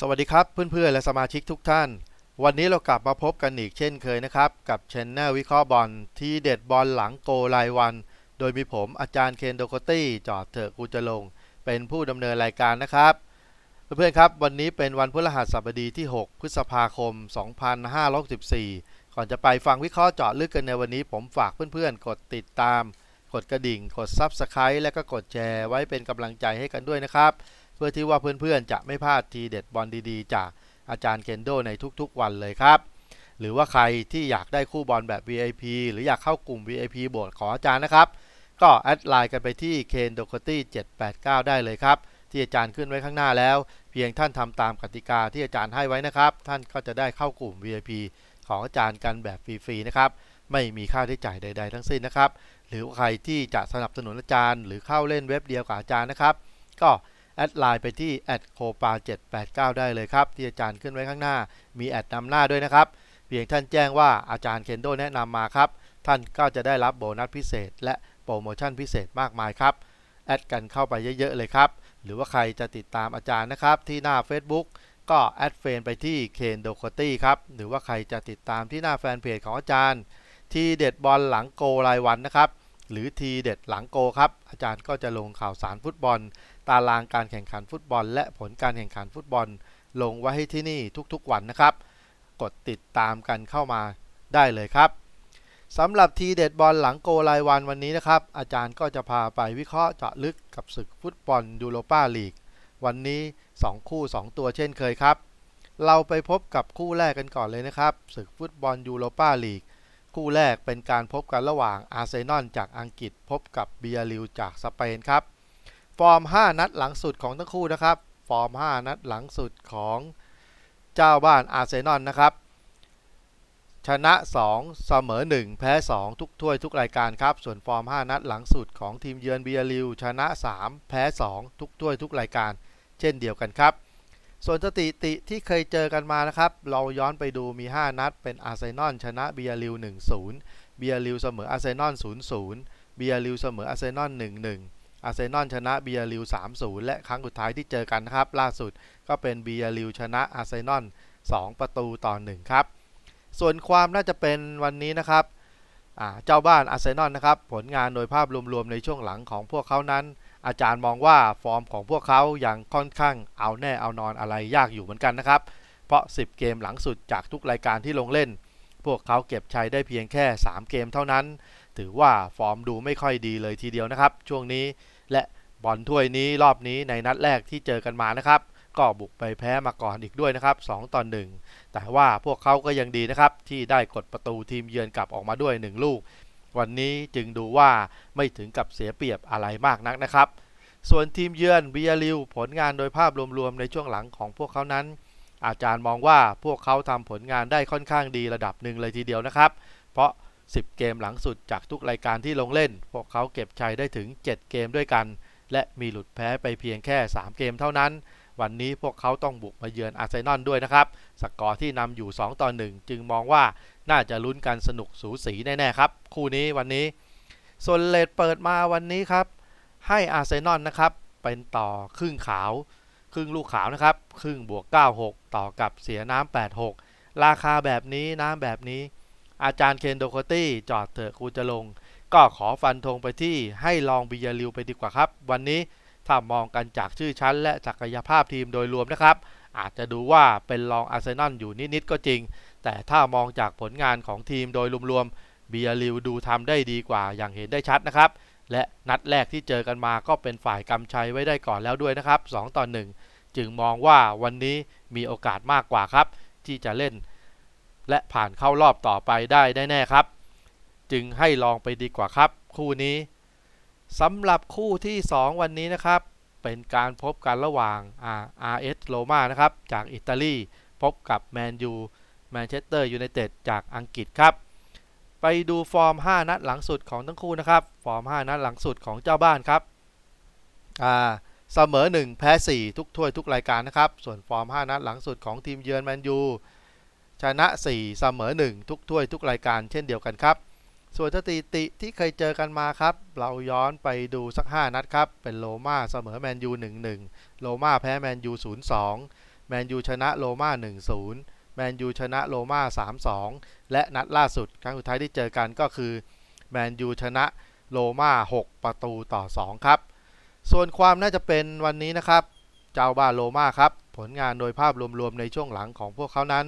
สวัสดีครับเพื่อนๆและสมาชิกทุกท่าน วันนี้เรากลับมาพบกันอีกเช่นเคยนะครับ กับช anel วิเคราะห์บอลที่เด็ดบอลหลังโกรายวัน โดยมีผมอาจารย์เคนโดโคตี้จอดเถอะกูจะลง เป็นผู้ดำเนินรายการนะครับ เพื่อนๆครับวันนี้เป็นวันพฤหัสบดีที่ 6 พฤษภาคม 2564 ก่อนจะไปฟังวิเคราะห์เจาะลึกกันในวันนี้ ผมฝากเพื่อนๆ กดติดตาม กดกระดิ่ง กด Subscribe และก็กดแชร์ไว้เป็นกำลังใจให้กันด้วยนะครับ เพื่อที่ว่าเพื่อนๆจะไม่พลาดทีเด็ดบอลดีๆ จากอาจารย์เคนโดในทุกๆวันเลยครับ หรือว่าใครที่อยากได้คู่บอลแบบ VIP หรืออยากเข้ากลุ่ม VIP โบสของอาจารย์นะครับ ก็แอดไลน์กันไปที่ k e n d o k o t y 789ได้เลยครับ ที่อาจารย์ขึ้นไว้ข้างหน้าแล้ว เพียงท่านทำตามกติกาที่อาจารย์ให้ไว้นะครับ ท่านก็จะได้เข้ากลุ่ม VIP ของอาจารย์กันแบบฟรีๆนะครับไม่มีค่าใช้จ่ายใด ๆ ทั้งสิ้นนะครับ หรือว่าใครที่จะสนับสนุนอาจารย์ หรือเข้าเล่นเว็บเดียวกับอาจารย์นะครับ ก็ แอดไลน์ไปที่แอดโคปา789 ได้เลยครับ ที่อาจารย์ขึ้นไว้ข้างหน้า มีแอดนำหน้าด้วยนะครับ เพียงท่านแจ้งว่าอาจารย์เคนโดแนะนำมาครับ ท่านก็จะได้รับโบนัสพิเศษ และโปรโมชั่นพิเศษมากมายครับ แอดกันเข้าไปเยอะๆเลยครับ หรือว่าใครจะติดตามอาจารย์นะครับ ที่หน้า Facebook ก็แอดเฟนไปที่เคนโดโคตี้ครับ หรือว่าใครจะติดตามที่หน้าแฟนเพจของอาจารย์ ทีเด็ดบอลหลังโกรายวันนะครับ หรือทีเด็ดหลังโกครับ อาจารย์ก็จะลงข่าวสารฟุตบอล ตารางการแข่งขันฟุตบอล และผลการแข่งขันฟุตบอล ลงไว้ให้ที่นี่ทุกๆวันนะครับ กดติดตามกันเข้ามาได้เลยครับสำหรับทีเด็ดบอลหลังโกรายวันวันนี้นะครับ อาจารย์ก็จะพาไปวิเคราะห์เจาะลึกกับศึกฟุตบอลยูโรปาลีก วันนี้ 2 คู่ 2 ตัวเช่นเคยครับ เราไปพบกับคู่แรกกันก่อนเลยนะครับ ศึกฟุตบอลยูโรปาลีก คู่แรกเป็นการพบกันระหว่างอาร์เซนอลจากอังกฤษพบกับเบียริวจากสเปนครับ ฟอร์ม 5 นัดหลังสุดของทั้งคู่นะครับ ฟอร์ม 5 นัดหลังสุดของเจ้าบ้านอาร์เซนอลนะครับ ชนะ 2 เสมอ 1 แพ้ 2 ทุกถ้วยทุกรายการครับ ส่วนฟอร์ม 5 นัดหลังสุดของทีมเยือนเบียริวชนะ 3 แพ้ 2 ทุกถ้วยทุกรายการ เช่นเดียวกันครับ ส่วนสถิติที่เคยเจอกันมานะครับ เราย้อนไปดูมี 5 นัด เป็นอาร์เซนอลชนะเบียริว1-0 เบียริวเสมออาร์เซนอล0-0 เบียริวเสมออาร์เซนอล1-1 อาร์เซนอลชนะเบียริว3-0 และครั้งสุดท้ายที่เจอกันนะครับ ล่าสุดก็เป็นเบียริวชนะอาร์เซนอล2 ประตูต่อ 1 ครับ ส่วนความน่าจะเป็นวันนี้นะครับเจ้าบ้านอาร์เซนอลนะครับ ผลงานโดยภาพรวมๆในช่วงหลังของพวกเขานั้น อาจารย์มองว่าฟอร์มของพวกเขายังค่อนข้างเอาแน่เอานอนอะไรยากอยู่เหมือนกันนะครับ เพราะ 10 เกมหลังสุดจากทุกรายการที่ลงเล่น พวกเขาเก็บชัยได้เพียงแค่ 3 เกมเท่านั้น ถือว่าฟอร์มดูไม่ค่อยดีเลยทีเดียวนะครับ ช่วงนี้และบอลถ้วยนี้รอบนี้ในนัดแรกที่เจอกันมานะครับ ก็บุกไปแพ้มาก่อนอีกด้วยนะครับ 2ต่อ1แต่ว่าพวกเขาก็ยังดีนะครับ ที่ได้กดประตูทีมเยือนกลับออกมาด้วย 1 ลูก วันนี้จึงดูว่าไม่ถึงกับเสียเปรียบอะไรมากนักนะครับ ส่วนทีมเยือนเบียริวผลงานโดยภาพรวมๆในช่วงหลังของพวกเขานั้น อาจารย์มองว่าพวกเขาทำผลงานได้ค่อนข้างดีระดับหนึ่งเลยทีเดียวนะครับ เพราะ 10 เกมหลังสุดจากทุกรายการที่ลงเล่น พวกเขาเก็บชัยได้ถึง 7 เกมด้วยกัน และมีหลุดแพ้ไปเพียงแค่ 3 เกมเท่านั้น วันนี้พวกเขาต้องบุกมาเยือนอาร์เซนอลด้วยนะครับ สกอร์ที่นำอยู่ 2 ต่อ 1 จึงมองว่าน่าจะลุ้นกันสนุกสูสีแน่ ๆ ครับ คู่นี้วันนี้ส่วนเลดเปิดมาวันนี้ครับ ให้อาร์เซนอลนะครับ เป็นต่อครึ่งขาว ครึ่งลูกขาวนะครับ ครึ่งบวก 96 ต่อกับเสียน้ำ86 ราคาแบบนี้น้ำแบบนี้ อาจารย์เคนโดโคตี้จอดเถอะกูจะลง ก็ขอฟันธงไปที่ให้ลองบียาริวไปดีกว่าครับ วันนี้ถ้ามองกันจากชื่อชั้น และศักยภาพทีมโดยรวมนะครับ อาจจะดูว่าเป็นรองอาร์เซนอลอยู่นิดๆก็จริง แต่ถ้ามองจากผลงานของทีมโดยรวมๆบียาริวดูทำได้ดีกว่าอย่างเห็นได้ชัดนะครับ และนัดแรกที่เจอกันมาก็เป็นฝ่ายกำชัยไว้ได้ก่อนแล้วด้วยนะครับ2ต่อ1จึงมองว่าวันนี้มีโอกาสมากกว่าครับ ที่จะเล่น และผ่านเข้ารอบต่อไปได้แน่ๆครับ จึงให้ลองไปดีกว่าครับ คู่นี้สำหรับคู่ที่ 2 วันนี้นะครับ เป็นการพบกันระหว่าง RS โรมานะครับ จากอิตาลีพบกับแมนยูแมนเชสเตอร์ยูไนเต็ดจากอังกฤษครับ ไปดูฟอร์ม 5 นัดหลังสุดของทั้งคู่นะครับ ฟอร์ม 5 นัดหลังสุดของเจ้าบ้านครับเสมอ 1 แพ้ 4 ทุกถ้วยทุกรายการนะครับ ส่วนฟอร์ม 5 นัดหลังสุดของทีมเยือนแมนยู ชนะ 4 เสมอ 1 ทุกถ้วยทุกรายการเช่นเดียวกันครับ ส่วนสถิติที่เคยเจอกันมาครับ เราย้อนไปดูสัก 5 นัดครับ เป็นโรม่าเสมอแมนยู 1-1โรม่าแพ้แมนยู 0-2 แมนยูชนะโรม่า1-0 แมนยูชนะโรม่า3-2 และนัดล่าสุดครั้งสุดท้ายที่เจอกันก็คือแมนยูชนะโรม่า6 ประตูต่อ 2 ครับ ส่วนความน่าจะเป็นวันนี้นะครับ เจ้าบ้านโรม่าครับ ผลงานโดยภาพรวมๆในช่วงหลังของพวกเขานั้น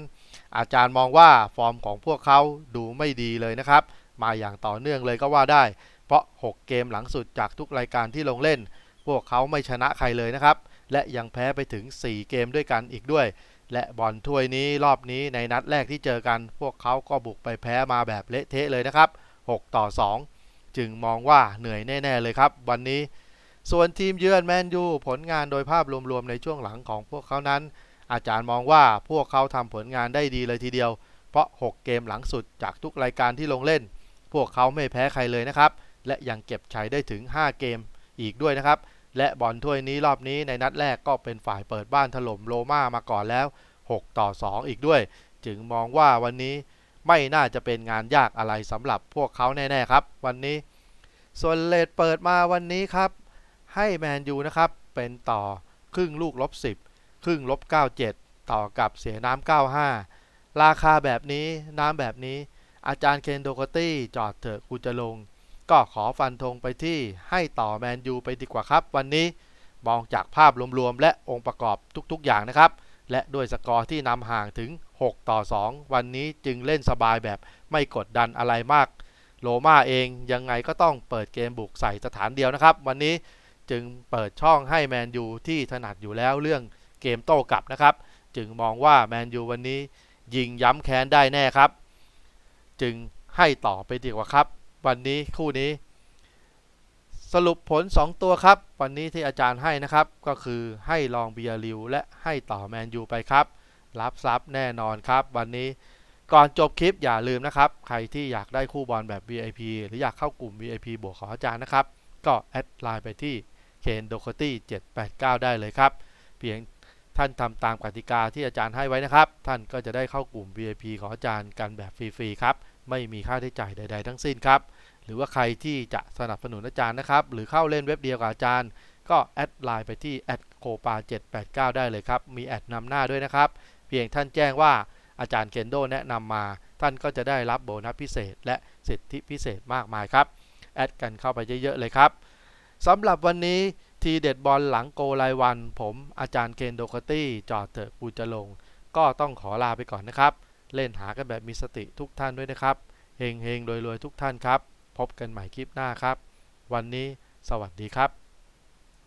อาจารย์มองว่าฟอร์มของพวกเขาดูไม่ดีเลยนะครับ มาอย่างต่อเนื่องเลยก็ว่าได้ เพราะ 6 เกมหลังสุดจากทุกรายการที่ลงเล่น พวกเขาไม่ชนะใครเลยนะครับ และยังแพ้ไปถึง 4 เกมด้วยกันอีกด้วย และบอลถ้วยนี้รอบนี้ในนัดแรกที่เจอกัน พวกเขาก็บุกไปแพ้มาแบบเละเทะเลยนะครับ 6 ต่อ 2 จึงมองว่าเหนื่อยแน่ ๆ เลยครับวันนี้ ส่วนทีมเยือนแมนยูผลงานโดยภาพรวมๆในช่วงหลังของพวกเขานั้น อาจารย์มองว่าพวกเขาทำผลงานได้ดีเลยทีเดียว เพราะ 6 เกมหลังสุดจากทุกรายการที่ลงเล่น พวกเขาไม่แพ้ใครเลยนะครับ และยังเก็บชัยได้ถึง 5 เกมอีกด้วยนะครับ และบอลถ้วยนี้รอบนี้ในนัดแรกก็เป็นฝ่ายเปิดบ้านถล่มโรม่ามาก่อนแล้ว 6 ต่อ 2 อีกด้วย จึงมองว่าวันนี้ไม่น่าจะเป็นงานยากอะไรสำหรับพวกเขาแน่ๆครับ วันนี้ ส่วนเลดเปิดมาวันนี้ครับ ให้แมนยูนะครับเป็นต่อครึ่งลูกลบ10 ครึ่งลบ97 ต่อกับเสียน้ำ95 ราคาแบบนี้น้ำแบบนี้ อาจารย์เคนโดกตี้จอดเถอะกูจะลง ก็ขอฟันธงไปที่ให้ต่อแมนยูไปดีกว่าครับ วันนี้มองจากภาพรวมๆ และองค์ประกอบทุกๆ อย่างนะครับ และด้วยสกอร์ที่นำห่างถึง 6 ต่อ 2 วันนี้จึงเล่นสบายแบบไม่กดดันอะไรมากโรม่าเองยังไงก็ต้องเปิดเกมบุกใส่สถานเดียวนะครับ วันนี้จึงเปิดช่องให้แมนยูที่ถนัดอยู่แล้วเรื่อง เกมโต้กลับนะครับ จึงมองว่าแมนยูวันนี้ยิงย้ำแค้นได้แน่ครับ จึงให้ต่อไปดีกว่าครับ วันนี้คู่นี้ สรุปผล 2 ตัวครับ วันนี้ที่อาจารย์ให้นะครับ ก็คือให้ลองเบียริวและให้ต่อแมนยูไปครับ รับทรัพย์แน่นอนครับ วันนี้ก่อนจบคลิปอย่าลืมนะครับ ใครที่อยากได้คู่บอลแบบ VIP หรืออยากเข้ากลุ่ม VIP บวกของอาจารย์นะครับ ก็แอดไลน์ไปที่เคนโดโคตี้789 ได้เลยครับ เพียง ท่านทำตามกติกาที่อาจารย์ให้ไว้นะครับ ท่านก็จะได้เข้ากลุ่ม VIP ของอาจารย์กันแบบฟรีๆครับ ไม่มีค่าใช้จ่ายใด ๆ ทั้งสิ้นครับ หรือว่าใครที่จะสนับสนุนอาจารย์นะครับ หรือเข้าเล่นเว็บเดียวกับอาจารย์ ก็แอดไลน์ไปที่แอดโคปา789 ได้เลยครับ มีแอดนำหน้าด้วยนะครับ เพียงท่านแจ้งว่าอาจารย์เคนโดแนะนำมา ท่านก็จะได้รับโบนัสพิเศษ และสิทธิพิเศษมากมายครับ แอดกันเข้าไปเยอะๆเลยครับสำหรับวันนี้ ทีเด็ดบอลหลังโกรายวัน ผมอาจารย์เคนโดคตี้ จอดเถอะกูจะลง ก็ต้องขอลาไปก่อนนะครับ เล่นหากันแบบมีสติทุกท่านด้วยนะครับ เฮงเฮงรวยรวยทุกท่านครับ พบกันใหม่คลิปหน้าครับ วันนี้สวัสดีครับ